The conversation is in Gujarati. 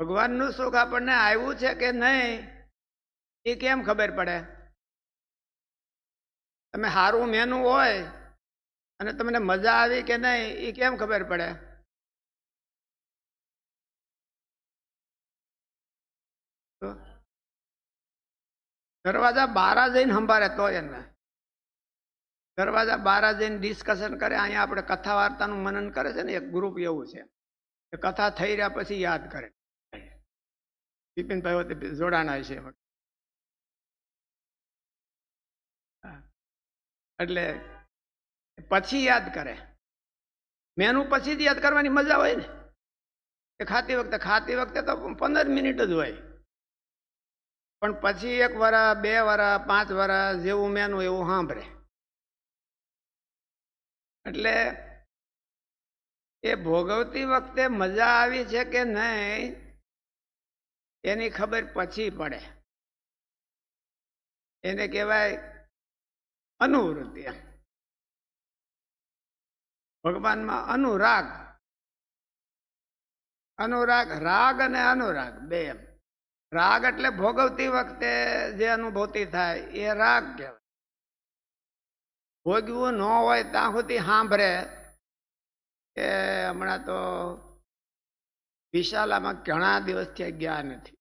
ભગવાનનું સુખ આપણને આવ્યું છે કે નહીં, એ કેમ ખબર પડે? તમે સારું મેનુ હોય અને તમને મજા આવી કે નહીં, એ કેમ ખબર પડે? દરવાજા બારા જઈને સંભાળે તો એને. દરવાજા બારા જઈને ડિસ્કશન કરે. અહીંયા આપણે કથા વાર્તાનું મનન કરે છે ને, એક ગ્રુપ એવું છે. કથા થઈ રહ્યા પછી યાદ કરે. બિપિનભાઈ વતી જોડાણા છે. એટલે પછી યાદ કરે. મેનુ પછી જ યાદ કરવાની મજા હોય ને. એ ખાતી વખતે ખાતી વખતે તો પંદર મિનિટ જ હોય. પણ પછી એક વરા, બે વરા, પાંચ વરા જેવું મેનુ એવું સાંભળે. એટલે એ ભોગવતી વખતે મજા આવી છે કે નહીં એની ખબર પછી પડે. એને કહેવાય અનુવૃત્તિ ભગવાનમાં અનુરાગ. અનુરાગ, રાગ અને અનુરાગ, બે એમ. રાગ એટલે ભોગવતી વખતે જે અનુભૂતિ થાય એ રાગ કહેવાય. ભોગવું ન હોય ત્યાં સુધી સાંભળે કે હમણાં તો વિશાલામાં ઘણા દિવસથી ગયા નથી.